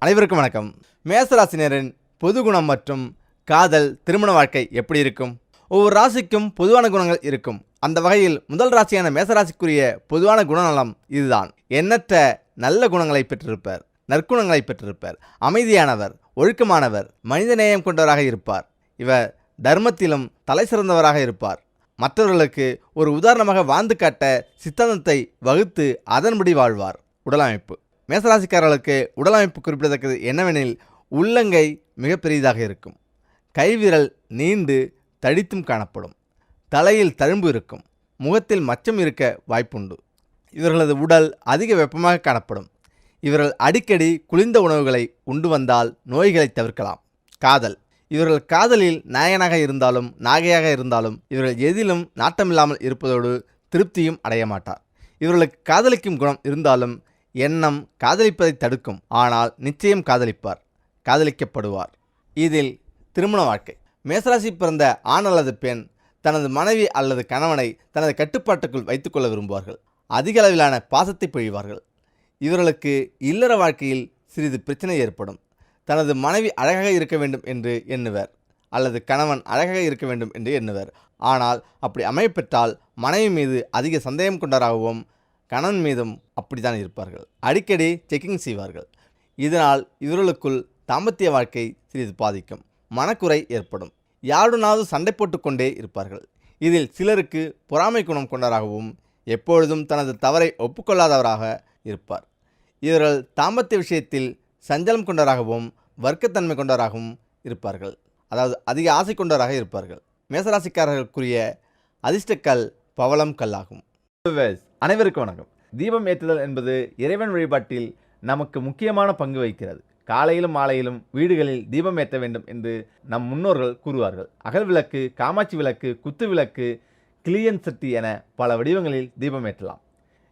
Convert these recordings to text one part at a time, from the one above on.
அனைவருக்கும் வணக்கம். மேசராசினியரின் பொது குணம் மற்றும் காதல் திருமண வாழ்க்கை எப்படி இருக்கும்? ஒவ்வொரு ராசிக்கும் பொதுவான குணங்கள் இருக்கும். அந்த வகையில் முதல் ராசியான மேசராசிக்குரிய பொதுவான குணநலம் இதுதான். எண்ணற்ற நல்ல குணங்களை பெற்றிருப்பர் நற்குணங்களை பெற்றிருப்பர் அமைதியானவர் ஒழுக்கமானவர் மனிதநேயம் கொண்டவராக இருப்பார். இவர் தர்மத்திலும் தலை சிறந்தவராக இருப்பார். மற்றவர்களுக்கு ஒரு உதாரணமாக வாழ்ந்து காட்ட சித்தாந்தத்தை வகுத்து அதன்படி வாழ்வார். உடலமைப்பு. மேசராசிக்காரர்களுக்கு உடலமைப்பு குறிப்பிடத்தக்கது என்னவெனில் உள்ளங்கை மிகப்பெரியதாக இருக்கும். கைவிரல் நீண்டு தடித்தும் காணப்படும். தலையில் தழும்பு இருக்கும். முகத்தில் மச்சம் இருக்க வாய்ப்புண்டு. இவர்களது உடல் அதிக வெப்பமாக காணப்படும். இவர்கள் அடிக்கடி குளிர்ந்த உணவுகளை உண்டு வந்தால் நோய்களை தவிர்க்கலாம். காதல். இவர்கள் காதலில் நாயனாக இருந்தாலும் நாகையாக இருந்தாலும் இவர்கள் எதிலும் நாட்டமில்லாமல் இருப்பதோடு திருப்தியும் அடைய மாட்டார். இவர்களுக்கு காதலிக்கும் குணம் இருந்தாலும் எண்ணம் காதலிப்பதை தடுக்கும். ஆனால் நிச்சயம் காதலிப்பார் காதலிக்கப்படுவார். இதில் திருமண வாழ்க்கை. மேசராசி பிறந்த ஆண் அல்லது பெண் தனது மனைவி அல்லது கணவனை தனது கட்டுப்பாட்டுக்குள் வைத்துக்கொள்ள விரும்புவார்கள். அதிக அளவிலான பாசத்தை பொழிவார்கள். இவர்களுக்கு இல்லற வாழ்க்கையில் சிறிது பிரச்சனை ஏற்படும். தனது மனைவி அழகாக இருக்க வேண்டும் என்று எண்ணுவர் அல்லது கணவன் அழகாக இருக்க வேண்டும் என்று எண்ணுவர். ஆனால் அப்படி அமையப்பெற்றால் மனைவி மீது அதிக சந்தேகம் கொண்டவராகவும் கணவன் மீதும் அப்படித்தான் இருப்பார்கள். அடிக்கடி செக்கிங் செய்வார்கள். இதனால் இவர்களுக்குள் தாம்பத்திய வாழ்க்கை சிறிது பாதிக்கும். மனக்குறை ஏற்படும். யாருடனாவது சண்டை போட்டுக்கொண்டே இருப்பார்கள். இதில் சிலருக்கு பொறாமை குணம் கொண்டவராகவும் எப்பொழுதும் தனது தவறை ஒப்புக்கொள்ளாதவராக இருப்பார். இவர்கள் தாம்பத்திய விஷயத்தில் சஞ்சலம் கொண்டவராகவும் வர்க்கத்தன்மை கொண்டவராகவும் இருப்பார்கள். அதாவது அதிக ஆசை கொண்டவராக இருப்பார்கள். மேசராசிக்காரர்களுக்குரிய அதிர்ஷ்டக்கல் பவளம் கல்லாகும். அனைவருக்கும் வணக்கம். தீபம் ஏற்றுதல் என்பது இறைவன் வழிபாட்டில் நமக்கு முக்கியமான பங்கு வகிக்கிறது. காலையிலும் மாலையிலும் வீடுகளில் தீபம் ஏற்ற வேண்டும் என்று நம் முன்னோர்கள் கூறுவார்கள். அகல் விளக்கு காமாட்சி விளக்கு குத்து விளக்கு கிளியன் சட்டி என பல வடிவங்களில் தீபம் ஏற்றலாம்.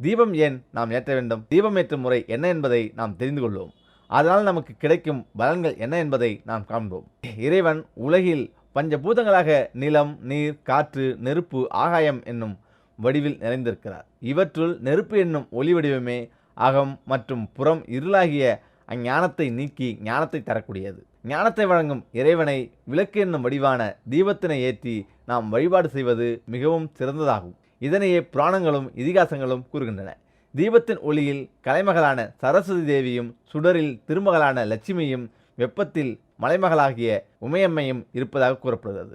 தீபம் ஏன் நாம் ஏற்ற வேண்டும்? தீபம் ஏற்றும் முறை என்ன என்பதை நாம் தெரிந்து கொள்வோம். அதனால் நமக்கு கிடைக்கும் பலன்கள் என்ன என்பதை நாம் காண்போம். இறைவன் உலகில் பஞ்சபூதங்களாக நிலம் நீர் காற்று நெருப்பு ஆகாயம் என்னும் வடிவில் நிறைந்திருக்கிறார். இவற்றுள் நெருப்பு என்னும் ஒளி வடிவமே அகம் மற்றும் புறம் இருளாகிய அஞ்ஞானத்தை நீக்கி ஞானத்தை தரக்கூடியது. ஞானத்தை வழங்கும் இறைவனை விளக்கு என்னும் வடிவான தீபத்தினை ஏற்றி நாம் வழிபாடு செய்வது மிகவும் சிறந்ததாகும். இதனையே புராணங்களும் இதிகாசங்களும் கூறுகின்றன. தீபத்தின் ஒளியில் கலைமகளான சரஸ்வதி தேவியும் சுடரில் திருமகளான லட்சுமியும் வெப்பத்தில் மலைமகளாகிய உமையம்மையும் இருப்பதாக கூறப்படுகிறது.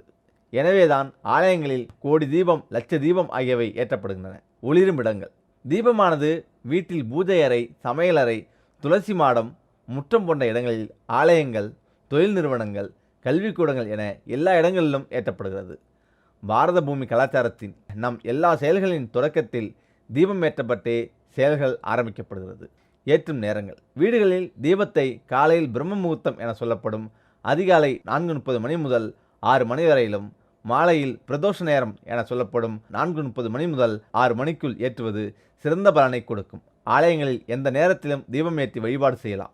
எனவேதான் ஆலயங்களில் கோடி தீபம் லட்ச தீபம் ஆகியவை ஏற்றப்படுகின்றன. ஒளிரும் இடங்கள். தீபமானது வீட்டில் பூஜை அறை சமையலறை துளசி மாடம் முற்றம் போன்ற இடங்களில் ஆலயங்கள் தொழில் நிறுவனங்கள் கல்விக்கூடங்கள் என எல்லா இடங்களிலும் ஏற்றப்படுகிறது. பாரத பூமி கலாச்சாரத்தின் நம் எல்லா செயல்களின் தொடக்கத்தில் தீபம் ஏற்றப்பட்டே செயல்கள் ஆரம்பிக்கப்படுகிறது. ஏற்றும் நேரங்கள். வீடுகளில் தீபத்தை காலையில் பிரம்ம முகூர்த்தம் என சொல்லப்படும் அதிகாலை நான்கு முப்பது மணி முதல் ஆறு மணி வரையிலும் மாலையில் பிரதோஷ நேரம் என சொல்லப்படும் நான்கு முப்பது மணி முதல் ஆறு மணிக்குள் ஏற்றுவது சிறந்த பலனை கொடுக்கும். ஆலயங்களில் எந்த நேரத்திலும் தீபம் ஏற்றி வழிபாடு செய்யலாம்.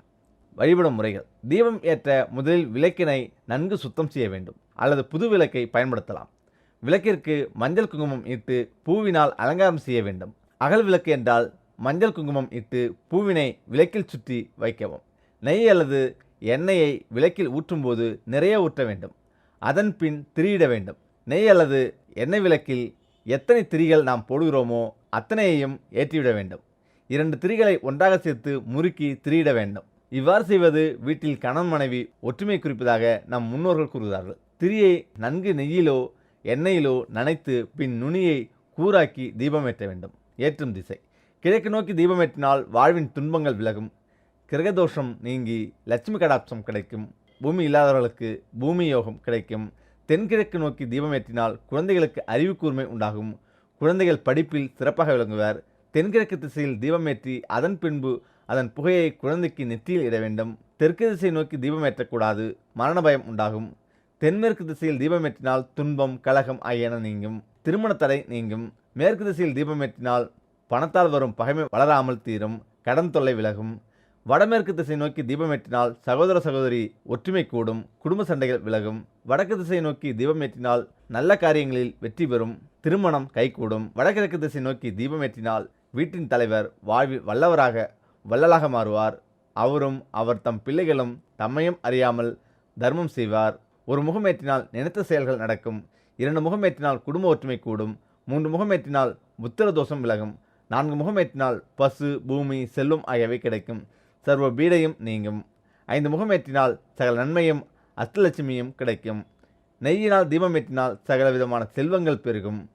வழிபடும் முறைகள். தீபம் ஏற்ற முதலில் விளக்கினை நன்கு சுத்தம் செய்ய வேண்டும். அல்லது புது விளக்கை பயன்படுத்தலாம். விளக்கிற்கு மஞ்சள் குங்குமம் இட்டு பூவினால் அலங்காரம் செய்ய வேண்டும். அகல் விளக்கு என்றால் மஞ்சள் குங்குமம் இட்டு பூவினை விளக்கில் சுற்றி வைக்கவும். நெய் அல்லது எண்ணெயை விளக்கில் ஊற்றும்போது நிறைய ஊற்ற வேண்டும். அதன் பின் திரியிட வேண்டும். நெய் அல்லது எண்ணெய் விளக்கில் எத்தனை திரிகள் நாம் போடுகிறோமோ அத்தனையையும் ஏற்றிவிட வேண்டும். இரண்டு திரிகளை ஒன்றாக சேர்த்து முறுக்கி திரியிட வேண்டும். இவ்வாறு செய்வது வீட்டில் கணவன் மனைவி ஒற்றுமை குறிப்பதாக நம் முன்னோர்கள் கூறுகிறார்கள். திரியை நன்கு நெய்யிலோ எண்ணெயிலோ நனைத்து பின் நுனியை கூராக்கி தீபம் வேண்டும். ஏற்றும் திசை. கிழக்கு நோக்கி தீபமேற்றினால் வாழ்வின் துன்பங்கள் விலகும். கிரகதோஷம் நீங்கி லட்சுமி கடாட்சம் கிடைக்கும். பூமி இல்லாதவர்களுக்கு பூமி யோகம் கிடைக்கும். தென்கிழக்கு நோக்கி தீபம் ஏற்றினால் குழந்தைகளுக்கு அறிவு கூர்மை உண்டாகும். குழந்தைகள் படிப்பில் சிறப்பாக விளங்குவர். தென்கிழக்கு திசையில் தீபம் ஏற்றி அதன் பின்பு அதன் புகையை குழந்தைக்கு நெற்றியில் இட வேண்டும். தெற்கு திசை நோக்கி தீபம் ஏற்றக்கூடாது. மரண பயம் உண்டாகும். தென்மேற்கு திசையில் தீபம் ஏற்றினால் துன்பம் கலகம் ஆகியன நீங்கும். திருமண தடை நீங்கும். மேற்கு திசையில் தீபம் ஏற்றினால் பணத்தால் வரும் பகைமை வளராமல் தீரும். கடன் தொல்லை விலகும். வடமேற்கு திசை நோக்கி தீபம் ஏற்றினால் சகோதர சகோதரி ஒற்றுமை கூடும் குடும்ப சண்டைகள் விலகும். வடக்கு திசை நோக்கி தீபம் ஏற்றினால் நல்ல காரியங்களில் வெற்றி பெறும் திருமணம் கைகூடும். வடகிழக்கு திசை நோக்கி தீபம் ஏற்றினால் வீட்டின் தலைவர் வாழ்வில் வல்லவராக வள்ளலாக மாறுவார். அவரும் அவர் தம் பிள்ளைகளும் தம்மையும் அறியாமல் தர்மம் செய்வார். ஒரு முகமேற்றினால் நினைத்த செயல்கள் நடக்கும். இரண்டு முகமேற்றினால் குடும்ப ஒற்றுமை கூடும். மூன்று முகமேற்றினால் புத்திர தோஷம் விலகும். நான்கு முகமேற்றினால் பசு பூமி செல்வம் ஆகியவை கிடைக்கும். சர்வ பீடையும் நீங்கும். ஐந்து முகமேற்றினால் சகல நன்மையும் அஷ்டலட்சுமியும் கிடைக்கும். நெய்யினால் தீபம் ஏற்றினால் சகல விதமான செல்வங்கள் பெருகும்.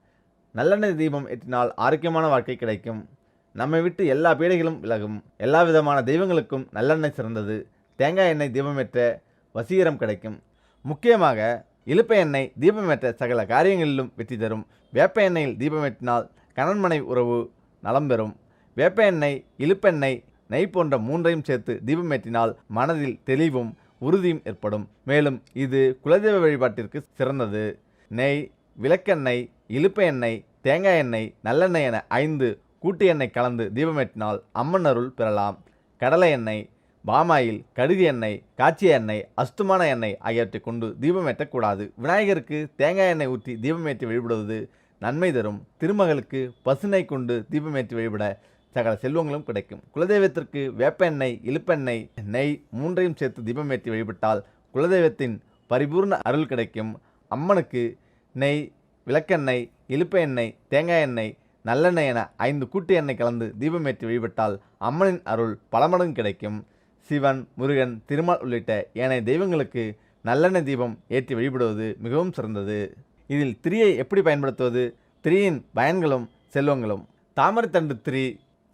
நல்லெண்ணெய் தீபம் ஏற்றினால் ஆரோக்கியமான வாழ்க்கை கிடைக்கும். நம்மை விட்டு எல்லா பீடைகளும் விலகும். எல்லா விதமான தெய்வங்களுக்கும் நல்லெண்ணெய் சிறந்தது. தேங்காய் எண்ணெய் தீபமேற்ற வசீகரம் கிடைக்கும். முக்கியமாக இலுப்பை எண்ணெய் தீபமேற்ற சகல காரியங்களிலும் வெற்றி தரும். வேப்ப எண்ணெயில் தீபமேற்றினால் கணன்மனை உறவு நலம் பெறும். வேப்ப எண்ணெய் இலுப்பெண்ணெய் நெய் போன்ற மூன்றையும் சேர்த்து தீபமேற்றினால் மனதில் தெளிவும் உறுதியும் ஏற்படும். மேலும் இது குலதெய்வ வழிபாட்டிற்கு சிறந்தது. நெய் விளக்கெண்ணெய் இலுப்பை எண்ணெய் தேங்காய் எண்ணெய் நல்லெண்ணெய் என ஐந்து கூட்டு எண்ணெய் கலந்து தீபமேற்றினால் அம்மன் அருள் பெறலாம். கடலை எண்ணெய் பாமாயில் கடுகு எண்ணெய் காய்ச்சிய எண்ணெய் அஸ்துமான எண்ணெய் ஆகியவற்றை கொண்டு தீபமேற்றக்கூடாது விநாயகருக்கு தேங்காய் எண்ணெய் ஊற்றி தீபமேற்றி வழிபடுவது நன்மை தரும். திருமகளுக்கு பசுனை கொண்டு தீபமேற்றி வழிபட சகல செல்வங்களும் கிடைக்கும். குலதெய்வத்திற்கு வேப்ப எண்ணெய் இழுப்பெண்ணெய் நெய் மூன்றையும் சேர்த்து தீபமேற்றி வழிபட்டால் குலதெய்வத்தின் பரிபூர்ண அருள் கிடைக்கும். அம்மனுக்கு நெய் விளக்கெண்ணெய் இழுப்ப எண்ணெய் தேங்காய் எண்ணெய் நல்லெண்ணெய் என ஐந்து கூட்டு எண்ணெய் கலந்து தீபமேற்றி வழிபட்டால் அம்மனின் அருள் பல மடங்கு கிடைக்கும். சிவன் முருகன் திருமால் உள்ளிட்ட ஏனைய தெய்வங்களுக்கு நல்லெண்ணெய் தீபம் ஏற்றி வழிபடுவது மிகவும் சிறந்தது. இதில் திரியை எப்படி பயன்படுத்துவது? திரியின் பயன்களும் செல்வங்களும். தாமரைத்தண்டு திரி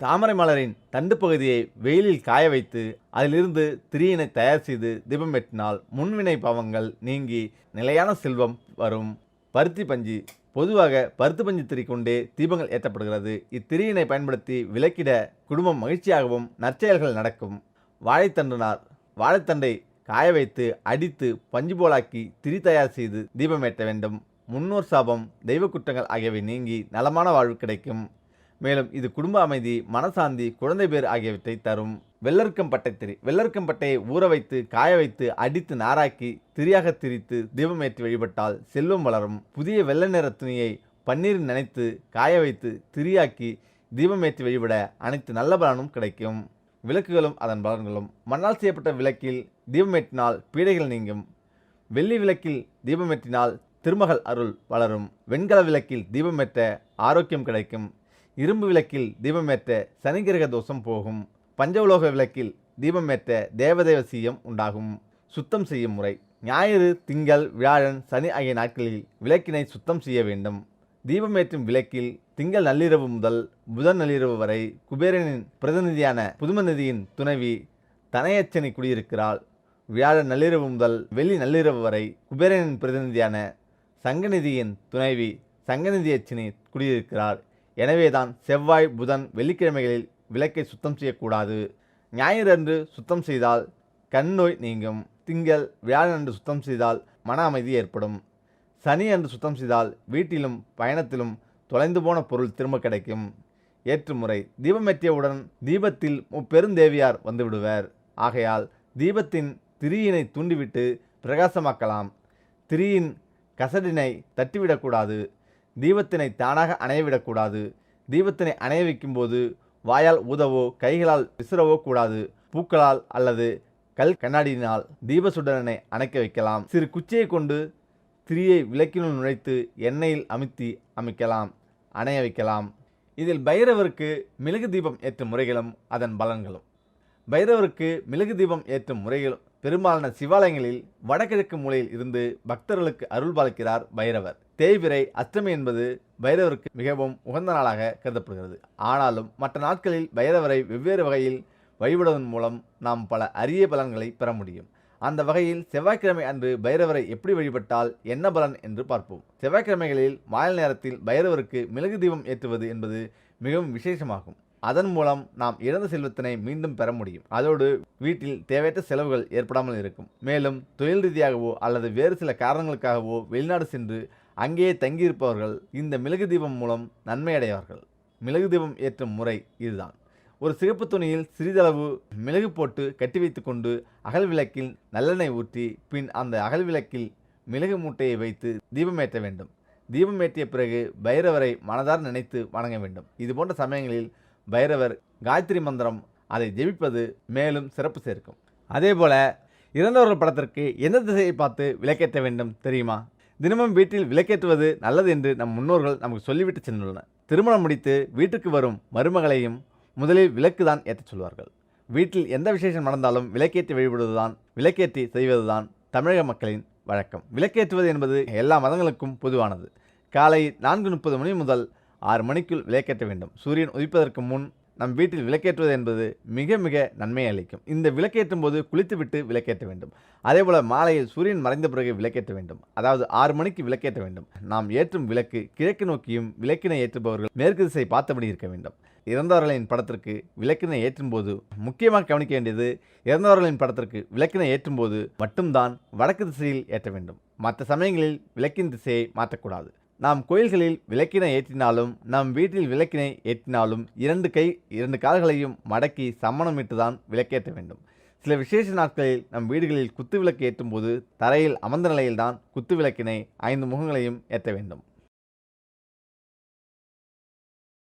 தாமரை மலரின் தண்டு பகுதியை வெயிலில் காய வைத்து அதிலிருந்து திரியினை தயார் செய்து தீபம் வெட்டினால் முன்வினை பாவங்கள் நீங்கி நிலையான செல்வம் வரும். பருத்தி பஞ்சு பொதுவாக பருத்து பஞ்சு திரி கொண்டே தீபங்கள் ஏற்றப்படுகிறது. இத்திரியினை பயன்படுத்தி விளக்கிட குடும்பம் மகிழ்ச்சியாகவும் நற்செயல்கள் நடக்கும். வாழைத்தண்டுனார் வாழைத்தண்டை காய வைத்து அடித்து பஞ்சு போலாக்கி திரி தயார் செய்து தீபம் ஏற்ற வேண்டும். முன்னோர் சாபம் தெய்வ குற்றங்கள் ஆகியவை நீங்கி நலமான வாழ்வு கிடைக்கும். மேலும் இது குடும்ப அமைதி மனசாந்தி குழந்தை பேர் ஆகியவற்றை தரும். வெள்ளருக்கம் பட்டைத்திரி வெள்ளர்க்கம் பட்டையை ஊற வைத்து காய வைத்து அடித்து நாராக்கி திரியாக திரித்து தீபமேற்றி வழிபட்டால் செல்வம் வளரும். புதிய வெள்ளை நிற துணியை பன்னீரில் நனைத்து காய வைத்து திரியாக்கி தீபமேற்றி வழிபட அனைத்து நல்ல பலனும் கிடைக்கும். விளக்குகளும் அதன் பலன்களும். மண்ணால் செய்யப்பட்ட விளக்கில் தீபமேற்றினால் பீடைகள் நீங்கும். வெள்ளி விளக்கில் தீபமேற்றினால் திருமகள் அருள் வளரும். வெண்கல விளக்கில் தீபமேற்ற ஆரோக்கியம் கிடைக்கும். இரும்பு விளக்கில் தீபமேற்ற சனிகிரக தோஷம் போகும். பஞ்சவுலோக விளக்கில் தீபமேற்ற தேவதேவ சீயம் உண்டாகும். சுத்தம் செய்யும் முறை. ஞாயிறு திங்கள் வியாழன் சனி ஆகிய நாட்களில் விளக்கினை சுத்தம் செய்ய வேண்டும். தீபமேற்றும் விளக்கில் திங்கள் நள்ளிரவு முதல் புதன் நள்ளிரவு வரை குபேரனின் பிரதிநிதியான புதுமநிதியின் துணைவி தனையச்சனி குடியிருக்கிறாள். வியாழன் நள்ளிரவு முதல் வெள்ளி நள்ளிரவு வரை குபேரனின் பிரதிநிதியான சங்கநிதியின் துணைவி சங்கநிதியச்சினி குடியிருக்கிறார் எனவேதான் செவ்வாய் புதன் வெள்ளிக்கிழமைகளில் விளக்கை சுத்தம் செய்யக்கூடாது. ஞாயிறு அன்று சுத்தம் செய்தால் கண் நோய் நீங்கும். திங்கள் வியாழன் அன்று சுத்தம் செய்தால் மன அமைதி ஏற்படும். சனி அன்று சுத்தம் செய்தால் வீட்டிலும் பயணத்திலும் தொலைந்து போன பொருள் திரும்ப கிடைக்கும். ஏற்றுமுறை. தீபமேற்றியவுடன் தீபத்தில் முப்பெருந்தேவியார் வந்துவிடுவர். ஆகையால் தீபத்தின் திரியினை தூண்டிவிட்டு பிரகாசமாக்கலாம். திரியின் கசடினை தட்டிவிடக்கூடாது. தீபத்தினை தானாக அணையவிடக்கூடாது. தீபத்தினை அணைய வைக்கும்போது வாயால் ஊதவோ கைகளால் விசிறவோ கூடாது. பூக்களால் அல்லது கல் கண்ணாடியினால் தீபசுடரனை அணைக்க வைக்கலாம். சிறு குச்சியை கொண்டு திரியை விளக்கினுள் நுழைத்து எண்ணெயில் அமுத்தி அமைக்கலாம். அணைய வைக்கலாம். இதில் பைரவருக்கு மிளகு தீபம் ஏற்றும் முறைகளும் அதன் பலன்களும். பைரவருக்கு மிளகு தீபம் ஏற்றும் முறைகளும் பெரும்பாலான சிவாலயங்களில் வடகிழக்கு மூலையில் இருந்து பக்தர்களுக்கு அருள் பாலிக்கிறார் பைரவர். தேய்விரை அஷ்டமி என்பது பைரவருக்கு மிகவும் உகந்த நாளாக கருதப்படுகிறது. ஆனாலும் மற்ற நாட்களில் பைரவரை வெவ்வேறு வகையில் வழிபடுவதன் மூலம் நாம் பல அரிய பலன்களை பெற முடியும். அந்த வகையில் செவ்வாய்க்கிழமை அன்று பைரவரை எப்படி வழிபட்டால் என்ன பலன் என்று பார்ப்போம். செவ்வாய்க்கிழமைகளில் மாலை நேரத்தில் பைரவருக்கு மிளகு தீபம் ஏற்றுவது என்பது மிகவும் விசேஷமாகும். அதன் மூலம் நாம் இழந்த செல்வத்தினை மீண்டும் பெற முடியும். அதோடு வீட்டில் தேவையற்ற செலவுகள் ஏற்படாமல் இருக்கும். மேலும் தொழில் ரீதியாகவோ அல்லது வேறு சில காரணங்களுக்காகவோ வெளிநாடு சென்று அங்கேயே தங்கியிருப்பவர்கள் இந்த மிளகு தீபம் மூலம் நன்மை அடைவார்கள் மிளகு தீபம் ஏற்றும் முறை இதுதான். ஒரு சிகப்பு துணியில் சிறிதளவு மிளகு போட்டு கட்டி வைத்துக்கொண்டு அகல் விளக்கில் நல்லெண்ணெய் ஊற்றி பின் அந்த அகல் விளக்கில் மிளகு மூட்டையை வைத்து தீபம் ஏற்ற வேண்டும். தீபம் ஏற்றிய பிறகு பைரவரை மனதார் நினைத்து வணங்க வேண்டும். இது போன்ற சமயங்களில் பைரவர் காயத்ரி மந்திரம் அதை ஜெபிப்பது மேலும் சிறப்பு சேர்க்கும். அதேபோல இறந்தவர்கள் படத்திற்கு எந்த திசையை பார்த்து விளக்கேற்ற வேண்டும் தெரியுமா? தினமும் வீட்டில் விளக்கேற்றுவது நல்லது என்று நம் முன்னோர்கள் நமக்கு சொல்லிவிட்டு சென்றுள்ளனர். திருமணம் முடித்து வீட்டுக்கு வரும் மருமகளையும் முதலில் விளக்கு தான் ஏற்றச் சொல்வார்கள். வீட்டில் எந்த விசேஷம் நடந்தாலும் விளக்கேற்றி வழிபடுவதுதான் விளக்கேற்றி செய்வதுதான் தமிழக மக்களின் வழக்கம். விளக்கேற்றுவது என்பது எல்லா மதங்களுக்கும் பொதுவானது. காலை நான்கு முப்பது மணி முதல் ஆறு மணிக்குள் விளக்கேற்ற வேண்டும். சூரியன் உதிப்பதற்கு முன் நம் வீட்டில் விளக்கேற்றுவது என்பது மிக மிக நன்மையை அளிக்கும். இந்த விளக்கேற்றும் போது குளித்துவிட்டு விளக்கேற்ற வேண்டும். அதேபோல மாலையில் சூரியன் மறைந்த பிறகு விளக்கேற்ற வேண்டும். அதாவது ஆறு மணிக்கு விளக்கேற்ற வேண்டும். நாம் ஏற்றும் விளக்கு கிழக்கு நோக்கியும் விளக்கினை ஏற்றுபவர்கள் மேற்கு திசை பார்த்தபடி இருக்க வேண்டும். இறந்தவர்களின் படத்திற்கு விளக்கினை ஏற்றும் போது முக்கியமாக கவனிக்க வேண்டியது இறந்தவர்களின் படத்திற்கு விளக்கினை ஏற்றும் போது மட்டும்தான் வடக்கு திசையில் ஏற்ற வேண்டும். மற்ற சமயங்களில் விளக்கின் திசையை மாற்றக்கூடாது. நாம் கோயில்களில் விளக்கினை ஏற்றினாலும் நம் வீட்டில் விளக்கினை ஏற்றினாலும் இரண்டு கை இரண்டு கால்களையும் மடக்கி சம்மணமிட்டு தான் விளக்கேற்ற வேண்டும். சில விசேஷ நாட்களில் நம் வீடுகளில் குத்து விளக்கு ஏற்றும் போது தரையில் அமர்ந்த நிலையில்தான் குத்து விளக்கினை ஐந்து முகங்களையும் ஏற்ற வேண்டும்.